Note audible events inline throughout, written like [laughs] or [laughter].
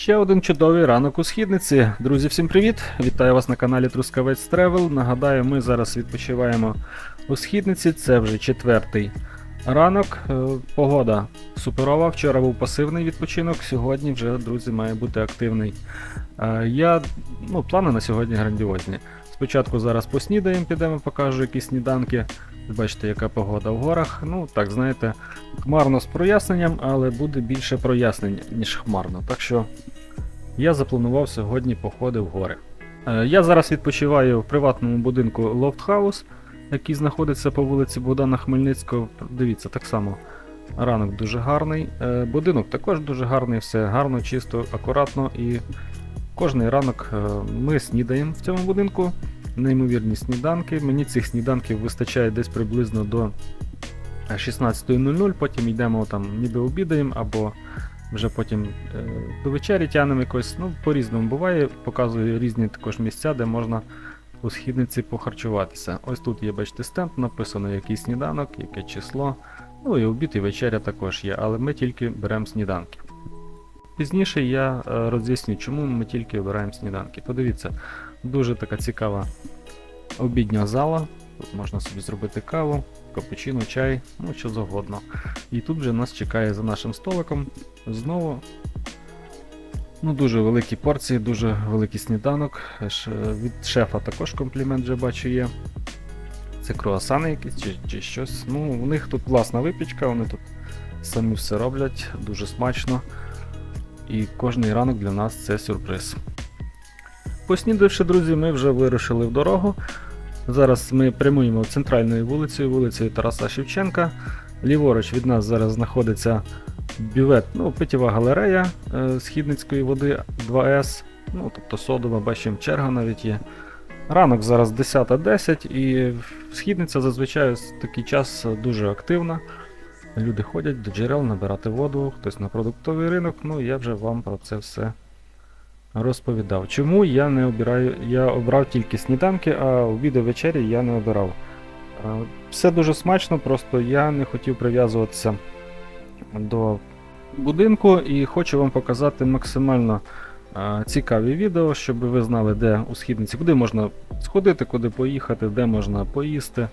Ще один чудовий ранок у східниці. Друзі, всім привіт! Вітаю вас на каналі Трускавець Тревел. Нагадаю, ми зараз відпочиваємо у східниці. Це вже четвертий ранок. Е, Погода суперова. Вчора був пасивний відпочинок, сьогодні вже, друзі, має бути активний. Е, Я, ну, плани на сьогодні грандіозні. Спочатку зараз поснідаємо, підемо, покажу якісь сніданки. Бачите, яка погода в горах. Ну, так, знаєте, хмарно з проясненням, але буде більше прояснень, ніж хмарно. Так що я запланував сьогодні походи в гори. Е, Я зараз відпочиваю в приватному будинку House, який знаходиться по вулиці Богдана Хмельницького. Дивіться, так само ранок дуже гарний. Е, Будинок також дуже гарний, все гарно, чисто, акуратно. І кожний ранок е, ми снідаємо в цьому будинку. Неймовірні сніданки. Мені цих сніданків вистачає десь приблизно до 16.00, потім йдемо там ніби обідаємо, або вже потім е, до вечері тянемо якось. Ну, по-різному буває, показую різні також місця, де можна у східниці похарчуватися. Ось тут є, бачите, стенд, написано який сніданок, яке число. Ну і обід і вечеря також є, але ми тільки беремо сніданки. Пізніше я е, роз'ясню, чому ми тільки обираємо сніданки. Подивіться, дуже така цікава обідня зала. Тут можна собі зробити каву, капучино, чай, ну що завгодно. І тут вже нас чекає за нашим столиком знову. Ну, дуже великі порції, дуже великий сніданок. Ш- Від шефа також комплімент вже бачу є. Це круасани якісь чи, чи щось. Ну, у них тут власна випічка, вони тут самі все роблять, дуже смачно. І кожний ранок для нас це сюрприз. Поснідавши, друзі, ми вже вирушили в дорогу. Зараз ми прямуємо центральною вулицею, вулицею Тараса Шевченка. Ліворуч від нас зараз знаходиться бювет, ну, питєва галерея е, східницької води 2С. Ну, тобто содова, бачимо, черга навіть є. Ранок зараз 10.10 і східниця зазвичай в такий час дуже активна. Люди ходять до джерел набирати воду, хтось на продуктовий ринок, ну я вже вам про це все розповідав. Чому я не обираю, я обрав тільки сніданки, а обіди вечері я не обирав. Все дуже смачно, просто я не хотів прив'язуватися до будинку і хочу вам показати максимально цікаві відео, щоб ви знали, де у східниці, куди можна сходити, куди поїхати, де можна поїсти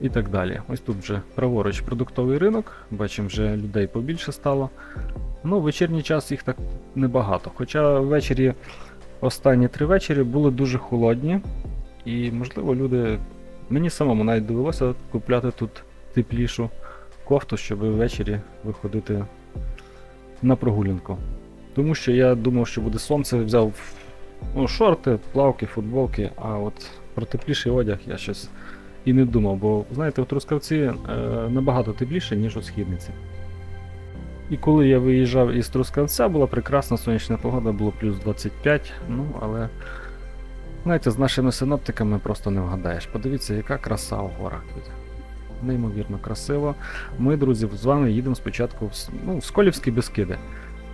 і так далі. Ось тут вже праворуч продуктовий ринок, бачимо, вже людей побільше стало. Ну, вечірній час їх так небагато. Хоча ввечері, останні три вечері були дуже холодні, і, можливо, люди. Мені самому навіть довелося купляти тут теплішу кофту, щоб ввечері виходити на прогулянку. Тому що я думав, що буде сонце, взяв ну, шорти, плавки, футболки, а от про тепліший одяг я щось і не думав, бо знаєте, в Трускавці е, набагато тепліше, ніж у східниці. І коли я виїжджав із Трускавця, була прекрасна сонячна погода, було плюс 25, ну але знаєте, з нашими синоптиками просто не вгадаєш. Подивіться, яка краса в горах тут. Неймовірно красиво. Ми, друзі, з вами їдемо спочатку в, ну, в Сколівські Бескиди.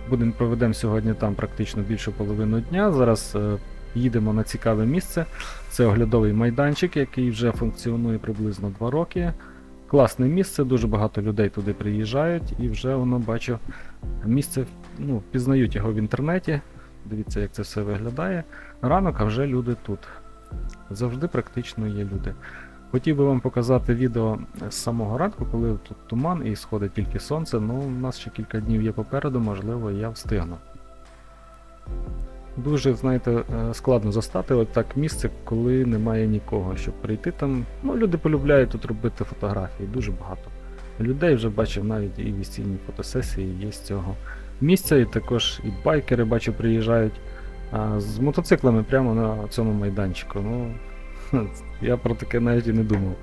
Будемо проведемо сьогодні там практично більшу половину дня. Зараз е, їдемо на цікаве місце. Це оглядовий майданчик, який вже функціонує приблизно 2 роки. Класне місце, дуже багато людей туди приїжджають, і вже воно бачу місце, ну, пізнають його в інтернеті. Дивіться, як це все виглядає. Ранок, а вже люди тут. Завжди практично є люди. Хотів би вам показати відео з самого ранку, коли тут туман і сходить тільки сонце. Ну, у нас ще кілька днів є попереду, можливо, я встигну. Дуже, знаєте, е, складно застати от так місце, коли немає нікого, щоб прийти там. Ну, люди полюбляють тут робити фотографії, дуже багато. Людей вже бачив навіть і весільні фотосесії є з цього місця, і також і байкери бачу приїжджають а, з мотоциклами прямо на цьому майданчику. Ну, [laughs] я про таке навіть і не думав.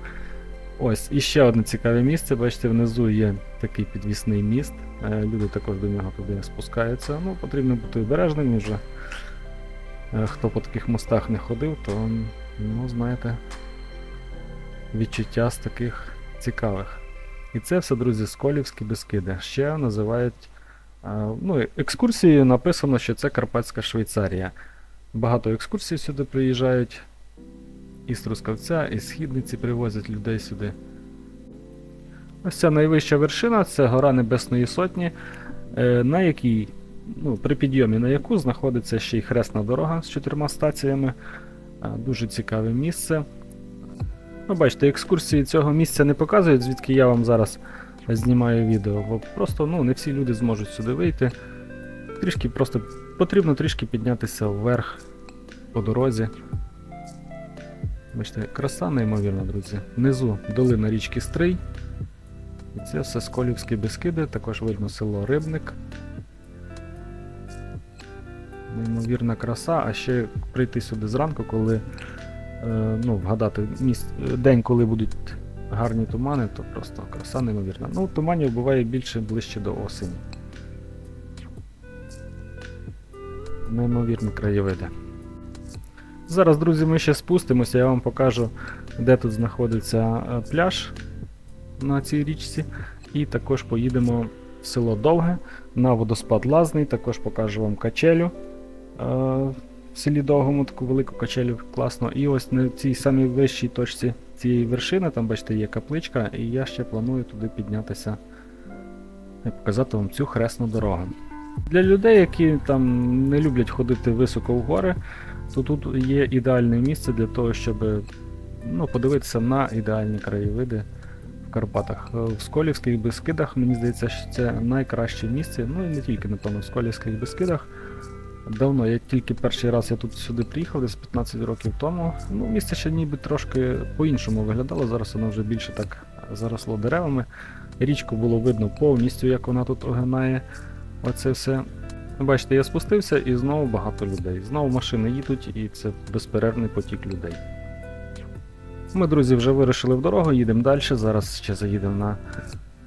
Ось, і ще одне цікаве місце. Бачите, внизу є такий підвісний міст. Е, Люди також до нього туди спускаються. Ну, потрібно бути обережним вже. Е, Хто по таких мостах не ходив, то, ну, знаєте, відчуття з таких цікавих. І це все, друзі, Сколівські Бескиди. Ще називають. е, Ну, екскурсією написано, що це Карпатська Швейцарія. Багато екскурсій сюди приїжджають. Із Трускавця, із Східниці привозять людей сюди. Ось ця найвища вершина це гора Небесної Сотні, е, на якій ну, при підйомі на яку знаходиться ще й хресна дорога з чотирма стаціями. Е, Дуже цікаве місце. Ну, бачите, екскурсії цього місця не показують, звідки я вам зараз знімаю відео, бо просто ну, не всі люди зможуть сюди вийти. Трішки просто потрібно трішки піднятися вверх по дорозі. Бачите, краса неймовірна, друзі. Внизу долина річки Стрий. Це все Сколівські Бескиди, також видно село Рибник. Неймовірна краса, а ще прийти сюди зранку, коли е, ну, вгадати міс... день, коли будуть гарні тумани, то просто краса неймовірна. Ну, туманів буває більше ближче до осені. Неймовірні краєвиди. Зараз, друзі, ми ще спустимося, я вам покажу, де тут знаходиться е, пляж на цій річці. І також поїдемо в село Довге на водоспад Лазний, також покажу вам качелю е, в селі Довгому, таку велику качелю, класно. І ось на цій самій вищій точці цієї вершини, там, бачите, є капличка, і я ще планую туди піднятися і показати вам цю хресну дорогу. Для людей, які там не люблять ходити високо в гори, то тут є ідеальне місце для того, щоб ну, подивитися на ідеальні краєвиди Карпатах. Е, В Сколівських Бескидах, мені здається, що це найкраще місце. Ну і не тільки, напевно, в Сколівських Бескидах. Давно, я тільки перший раз я тут сюди приїхав, десь 15 років тому. Ну, місце ще ніби трошки по-іншому виглядало. Зараз воно вже більше так заросло деревами. Річку було видно повністю, як вона тут огинає. Оце все. Бачите, я спустився і знову багато людей. Знову машини їдуть, і це безперервний потік людей. Ми, друзі, вже вирушили в дорогу, їдемо далі. Зараз ще заїдемо на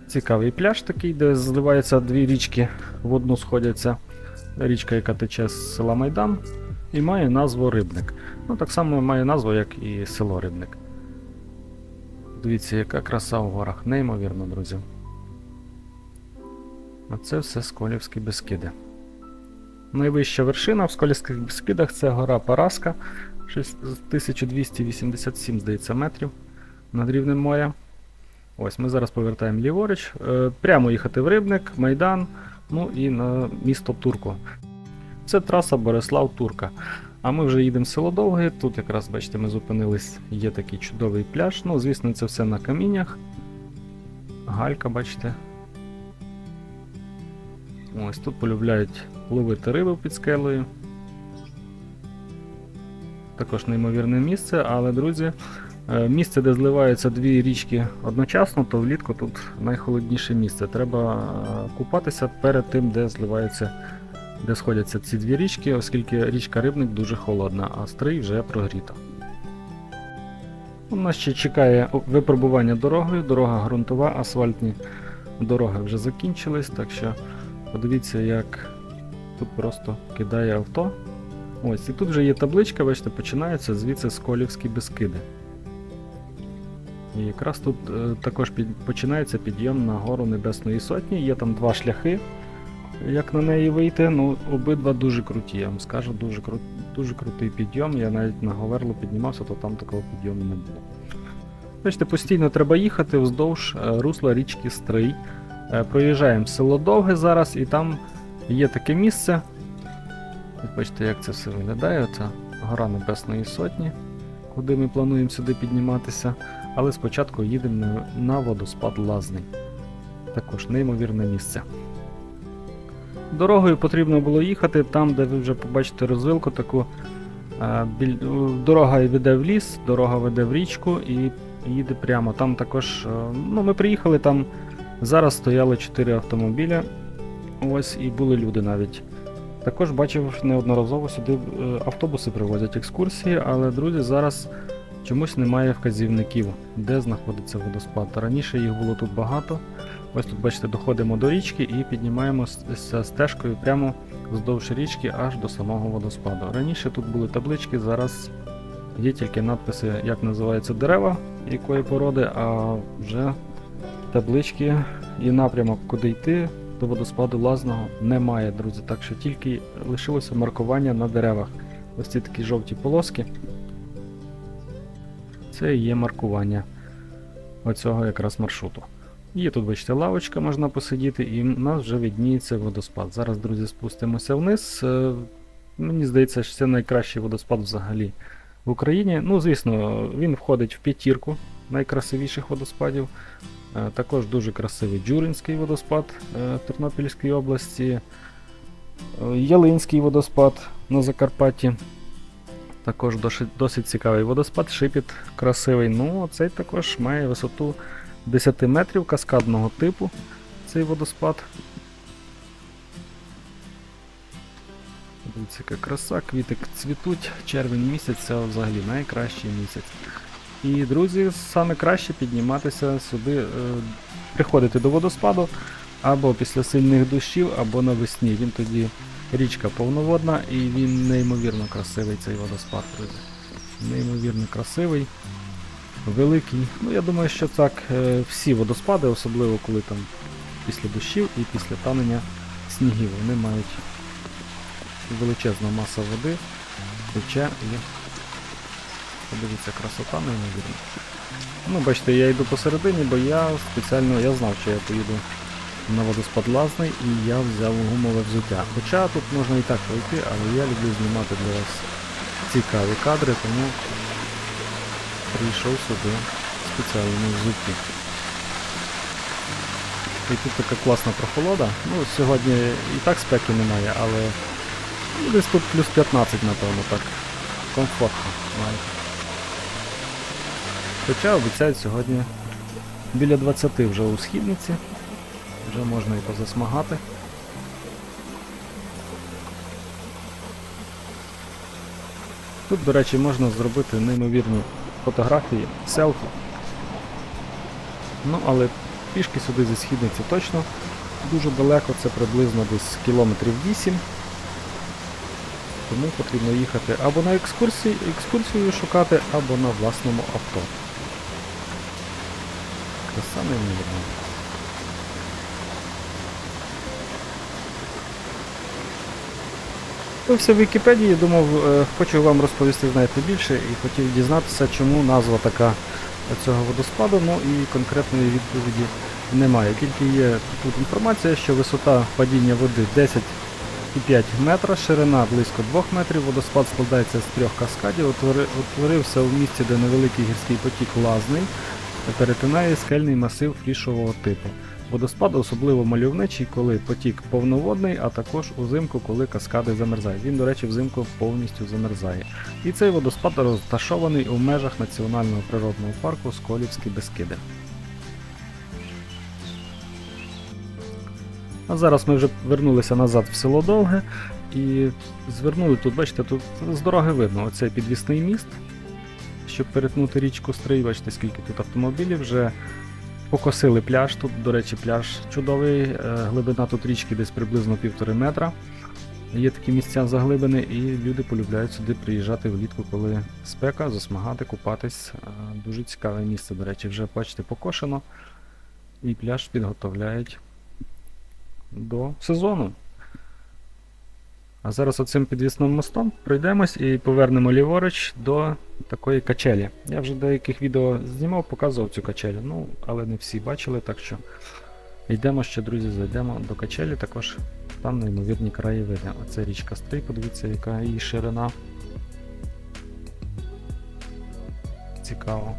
цікавий пляж такий, де зливаються дві річки, в одну сходяться. Річка, яка тече з села Майдан, і має назву Рибник. Ну, так само має назву, як і село Рибник. Дивіться, яка краса в горах, неймовірно, друзі. Оце все Сколівські Бескиди. Найвища вершина в Сколівських Бескидах це гора Параска, 1287, здається, метрів над рівнем моря. Ось ми зараз повертаємо ліворуч. Е, Прямо їхати в Рибник, Майдан, ну і на місто Турку. Це траса Борислав-Турка. А ми вже їдемо в село Довге. Тут якраз, бачите, ми зупинились, є такий чудовий пляж. Ну, звісно, це все на каміннях. Галька, бачите. Ось тут полюбляють ловити рибу під скелею. Також неймовірне місце, але, друзі, е, місце, де зливаються дві річки одночасно, то влітку тут найхолодніше місце. Треба е, купатися перед тим, де зливаються, де сходяться ці дві річки, оскільки річка Рибник дуже холодна, а стрий вже прогріта. У нас ще чекає випробування дорогою, дорога ґрунтова, асфальтні дороги вже закінчились, так що подивіться, як тут просто кидає авто. Ось, і тут вже є табличка, бачите, починаються звідси Сколівські Бескиди. І якраз тут е, також під, починається підйом на гору Небесної Сотні. Є там два шляхи, як на неї вийти. Ну, обидва дуже круті, я вам скажу, дуже, кру, дуже крутий підйом. Я навіть на Говерло піднімався, то там такого підйому не було. Бачите, постійно треба їхати вздовж е, русла річки Стрий. Е, Проїжджаємо село Довге зараз, і там є таке місце. Бачите, як це все виглядає. Це гора Небесної Сотні, куди ми плануємо сюди підніматися. Але спочатку їдемо на, водоспад Лазний. Також неймовірне місце. Дорогою потрібно було їхати там, де ви вже побачите розвилку таку. е, е, Дорога веде в ліс, дорога веде в річку і їде прямо. Там також. е, Ну, ми приїхали там. Зараз стояли 4 автомобіля. Ось і були люди навіть. Також бачив неодноразово сюди е, автобуси привозять екскурсії, але друзі, зараз чомусь немає вказівників, де знаходиться водоспад. Раніше їх було тут багато. Ось тут, бачите, доходимо до річки і піднімаємося стежкою прямо вздовж річки аж до самого водоспаду. Раніше тут були таблички, зараз є тільки надписи, як називаються дерева, якої породи, а вже таблички і напрямок, куди йти до водоспаду Лазного немає, друзі. Так що тільки лишилося маркування на деревах. Ось ці такі жовті полоски. Це і є маркування оцього якраз маршруту. Є тут, бачите, лавочка, можна посидіти, і в нас вже відніється водоспад. Зараз, друзі, спустимося вниз. Е, Мені здається, що це найкращий водоспад взагалі в Україні. Ну, звісно, він входить в п'ятірку найкрасивіших водоспадів. Е, Також дуже красивий Джуринський водоспад е, в Тернопільській області, е, Ялинський водоспад на Закарпатті. Також досить, цікавий водоспад, шипіт красивий. Ну, цей також має висоту 10 метрів каскадного типу. Цей водоспад. Дивіться, яка краса, квіти цвітуть, червень місяць це взагалі найкращий місяць. І, друзі, саме краще підніматися сюди, е, приходити до водоспаду або після сильних дощів, або навесні. Він тоді річка повноводна і він неймовірно красивий цей водоспад, друзі. Неймовірно красивий, великий. Ну, я думаю, що так е, всі водоспади, особливо коли там після дощів і після танення снігів, вони мають величезна маса води, тече і подивіться, красота неймовірна. Ну, бачите, я йду посередині, бо я спеціально я знав, що я поїду на водоспад Лазний і я взяв гумове взуття. Хоча тут можна і так пройти, але я люблю знімати для вас цікаві кадри, тому прийшов сюди спеціально в взутті. І тут така класна прохолода. Ну, сьогодні і так спеки немає, але десь тут плюс 15, напевно, так. Комфортно. знаєте. Хоча обіцяють сьогодні біля 20 вже у східниці. Вже можна і позасмагати. Тут, до речі, можна зробити неймовірні фотографії, селфі. Ну, але пішки сюди зі східниці точно дуже далеко, це приблизно десь кілометрів 8. Тому потрібно їхати або на екскурсії, екскурсію шукати, або на власному авто. Краса неймовірна. Дивився в Вікіпедії, думав, е, хочу вам розповісти, знаєте, більше і хотів дізнатися, чому назва така цього водоспаду, ну і конкретної відповіді немає. Тільки є тут інформація, що висота падіння води 10,5 метра, ширина близько 2 метрів, водоспад складається з трьох каскадів, утворився в місці, де невеликий гірський потік лазний, перетинає скельний масив флішового типу. Водоспад особливо мальовничий, коли потік повноводний, а також узимку, коли каскади замерзають. Він, до речі, взимку повністю замерзає. І цей водоспад розташований у межах національного природного парку Сколівські Бескиди. А зараз ми вже вернулися назад в село Довге і звернули тут, бачите, тут з дороги видно оцей підвісний міст, щоб перетнути річку Стрий. Бачите, скільки тут автомобілів вже покосили пляж. Тут, до речі, пляж чудовий. е, Глибина тут річки десь приблизно півтори метра. Є такі місця заглибини, і люди полюбляють сюди приїжджати влітку, коли спека, засмагати, купатись. Е, Дуже цікаве місце, до речі, вже бачите, покошено. І пляж підготовляють до сезону. А зараз оцим підвісним мостом пройдемось і повернемо ліворуч до такої качелі. Я вже деяких відео знімав, показував цю качелю, ну, але не всі бачили, так що йдемо ще, друзі, зайдемо до качелі, також там неймовірні краєвиди. Оце річка Стрий, подивіться, яка її ширина. Цікаво.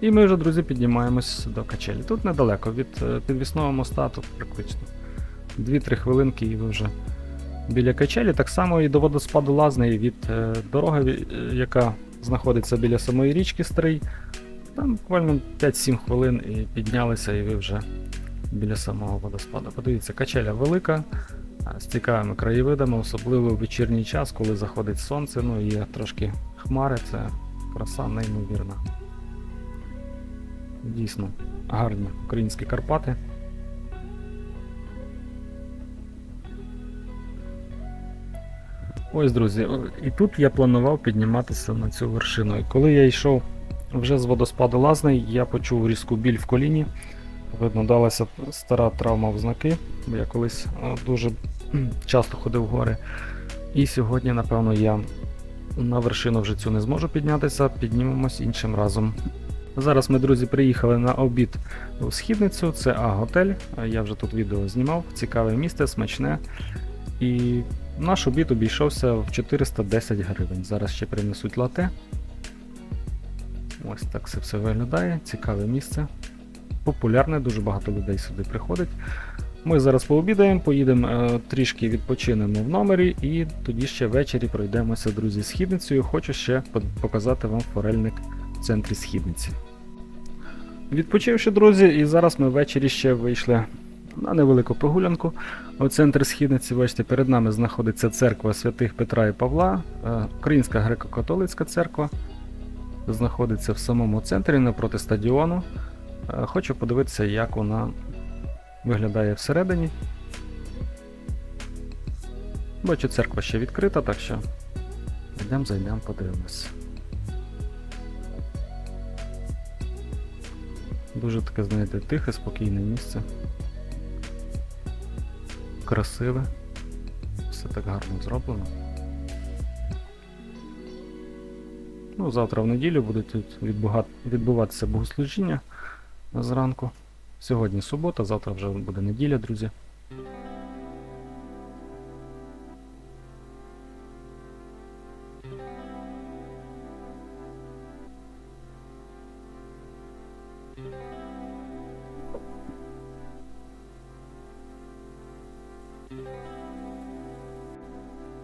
І ми вже, друзі, піднімаємось до качелі. Тут недалеко від е, підвісного моста, тут практично 2-3 хвилинки і ви вже біля качелі. Так само і до водоспаду Лазний від е, дороги, е, яка знаходиться біля самої річки Стрий. Там буквально 5-7 хвилин і піднялися, і ви вже біля самого водоспаду. Подивіться, качеля велика, з цікавими краєвидами, особливо в вечірній час, коли заходить сонце, ну і є трошки хмари, це краса неймовірна. Дійсно, гарні українські Карпати. Ось, друзі, і тут я планував підніматися на цю вершину. І коли я йшов вже з водоспаду Лазний, я почув різку біль в коліні. Видно, далася стара травма в знаки, бо я колись е, дуже часто ходив в гори. І сьогодні, напевно, я на вершину вже цю не зможу піднятися, піднімемось іншим разом. Зараз ми, друзі, приїхали на обід у східницю. Це А-готель. Я вже тут відео знімав. Цікаве місце, смачне. І наш обід обійшовся в 410 гривень. Зараз ще принесуть лате. Ось так це все виглядає. Цікаве місце. Популярне, дуже багато людей сюди приходить. Ми зараз пообідаємо, поїдемо е, трішки відпочинемо в номері і тоді ще ввечері пройдемося, друзі, східницею. Хочу ще показати вам форельник в центрі східниці. Відпочивши, друзі, і зараз ми ввечері ще вийшли на невелику прогулянку у центр східниці. Бачите, перед нами знаходиться церква святих Петра і Павла, е, Українська греко-католицька церква. Знаходиться в самому центрі напроти стадіону. Е, Хочу подивитися, як вона виглядає всередині. Бачу, церква ще відкрита, так що йдемо, зайдемо, подивимось. Дуже таке, знаєте, тихе, спокійне місце. Красиве. Все так гарно зроблено. Ну, завтра в неділю буде тут відбуватися богослужіння зранку. Сьогодні субота, завтра вже буде неділя, друзі.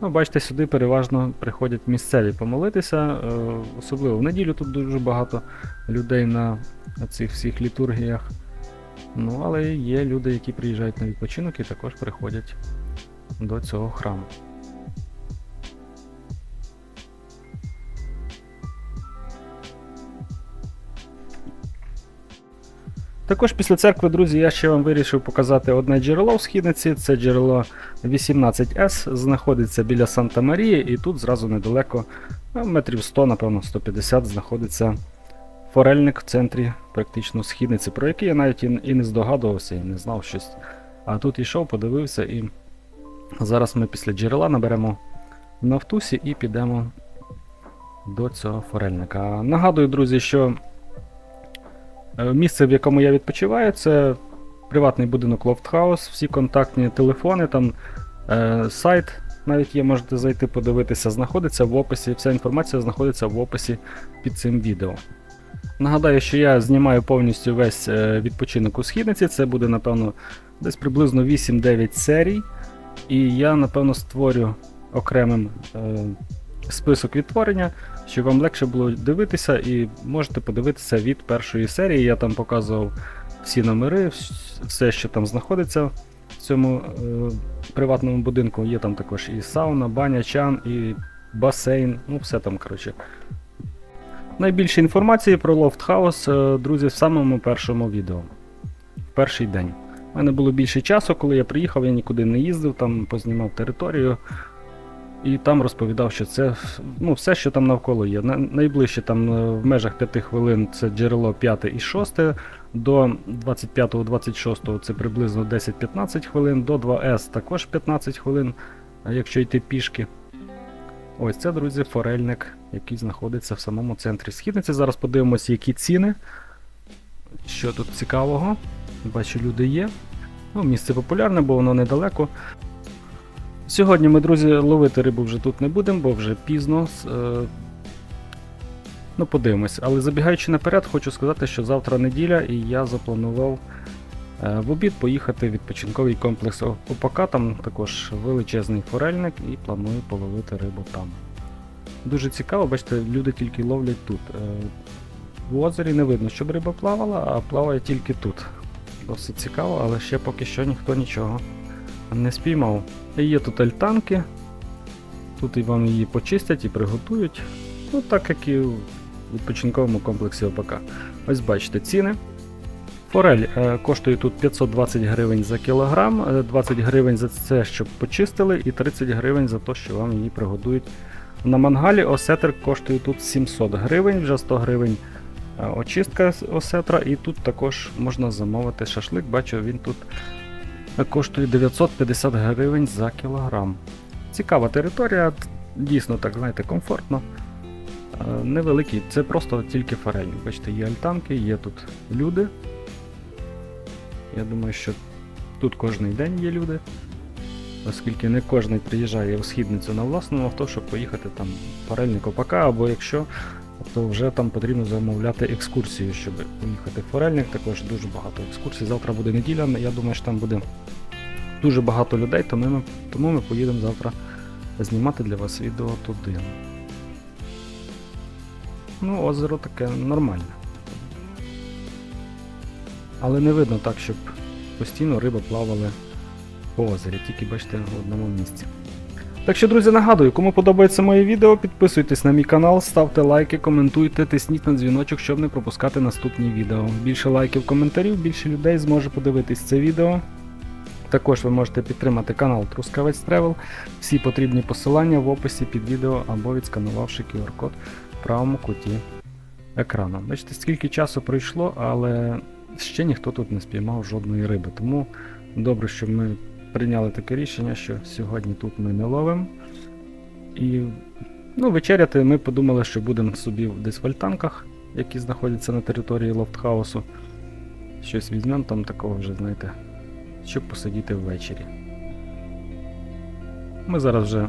Ну, бачите, сюди переважно приходять місцеві помолитися. е, Особливо в неділю тут дуже багато людей на цих всіх літургіях. Ну, але є люди, які приїжджають на відпочинок і також приходять до цього храму. Також після церкви, друзі, я ще вам вирішив показати одне джерело в східниці. Це джерело 18С, знаходиться біля Санта Марії, і тут зразу недалеко, ну, метрів 100, напевно, 150, знаходиться форельник в центрі практично східниці, про який я навіть і, не здогадувався, і не знав щось. А тут йшов, подивився, і зараз ми після джерела наберемо Нафтусі і підемо до цього форельника. Нагадую, друзі, що місце, в якому я відпочиваю, це приватний будинок House, всі контактні телефони, там е, сайт навіть є, можете зайти подивитися, знаходиться в описі. Вся інформація знаходиться в описі під цим відео. Нагадаю, що я знімаю повністю весь е, відпочинок у східниці. Це буде, напевно, десь приблизно 8-9 серій. І я, напевно, створю окремим е, список відтворення, щоб вам легше було дивитися, і можете подивитися від першої серії. Я там показував всі номери, все, що там знаходиться в цьому е, приватному будинку. Є там також і сауна, баня, чан, і басейн. Ну, все там, коротше. Найбільше інформації про House, е, друзі, в самому першому відео. В перший день. У мене було більше часу, коли я приїхав, я нікуди не їздив, там познімав територію. І там розповідав, що це ну, все, що там навколо є. На- Найближче там е, в межах 5 хвилин це джерело 5 і 6, до 25-26 це приблизно 10-15 хвилин, до 2С також 15 хвилин, а якщо йти пішки. Ось це, друзі, форельник, який знаходиться в самому центрі східниці. Зараз подивимося, які ціни. Що тут цікавого. Бачу, люди є. Ну, місце популярне, бо воно недалеко. Сьогодні ми, друзі, ловити рибу вже тут не будемо, бо вже пізно. Е, Ну, подивимось. Але забігаючи наперед, хочу сказати, що завтра неділя, і я запланував е, в обід поїхати в відпочинковий комплекс ОПК. Там також величезний форельник і планую половити рибу там. Дуже цікаво, бачите, люди тільки ловлять тут. Е, В озері не видно, щоб риба плавала, а плаває тільки тут. Досить цікаво, але ще поки що ніхто нічого не спіймав. Є тут альтанки. Тут і вам її почистять і приготують. Ну, так як і в відпочинковому комплексі ОПК. Ось бачите ціни. Форель е, коштує тут 520 гривень за кілограм, е, 20 гривень за це, щоб почистили, і 30 гривень за те, що вам її приготують на мангалі. Осетр коштує тут 700 гривень, вже 100 гривень е, очистка осетра, і тут також можна замовити шашлик. Бачу, він тут коштує 950 гривень за кілограм. Цікава територія, дійсно так, знаєте, комфортно. Е, Невеликий, це просто тільки форельник. Бачите, є альтанки, є тут люди. Я думаю, що тут кожен день є люди, оскільки не кожен приїжджає у східницю на власному авто, щоб поїхати там в форельник Опака, або якщо, то вже там потрібно замовляти екскурсію, щоб поїхати в форельник. Також дуже багато екскурсій. Завтра буде неділя, я думаю, що там буде дуже багато людей, тому ми, тому ми поїдемо завтра знімати для вас відео туди. Ну, озеро таке нормальне. Але не видно так, щоб постійно риби плавали по озері, тільки бачите в одному місці. Так що, друзі, нагадую, кому подобається моє відео, підписуйтесь на мій канал, ставте лайки, коментуйте, тисніть на дзвіночок, щоб не пропускати наступні відео. Більше лайків, коментарів, більше людей зможе подивитись це відео. Також ви можете підтримати канал Трускавець Тревел. Всі потрібні посилання в описі під відео або відсканувавши QR-код в правому куті екрану. Бачите, скільки часу пройшло, але ще ніхто тут не спіймав жодної риби. Тому добре, що ми прийняли таке рішення, що сьогодні тут ми не ловимо. І ну, вечеряти ми подумали, що будемо собі десь в альтанках, які знаходяться на території лофтхаусу. Щось візьмемо там такого вже, знаєте, щоб посидіти ввечері. Ми зараз вже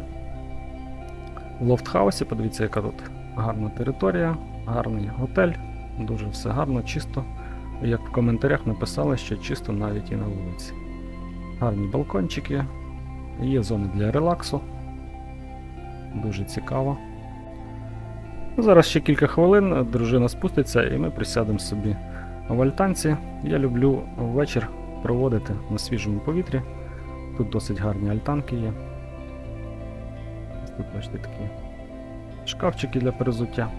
в лофтхаусі, подивіться, яка тут гарна територія, гарний готель, дуже все гарно, чисто. Як в коментарях написали, що чисто навіть і на вулиці. Гарні балкончики, є зони для релаксу. Дуже цікаво. Зараз ще кілька хвилин, дружина спуститься і ми присядемо собі в альтанці. Я люблю вечір проводити на свіжому повітрі. Тут досить гарні альтанки є. Тут бачите такі шкафчики для перезуття.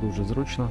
Дуже зручно.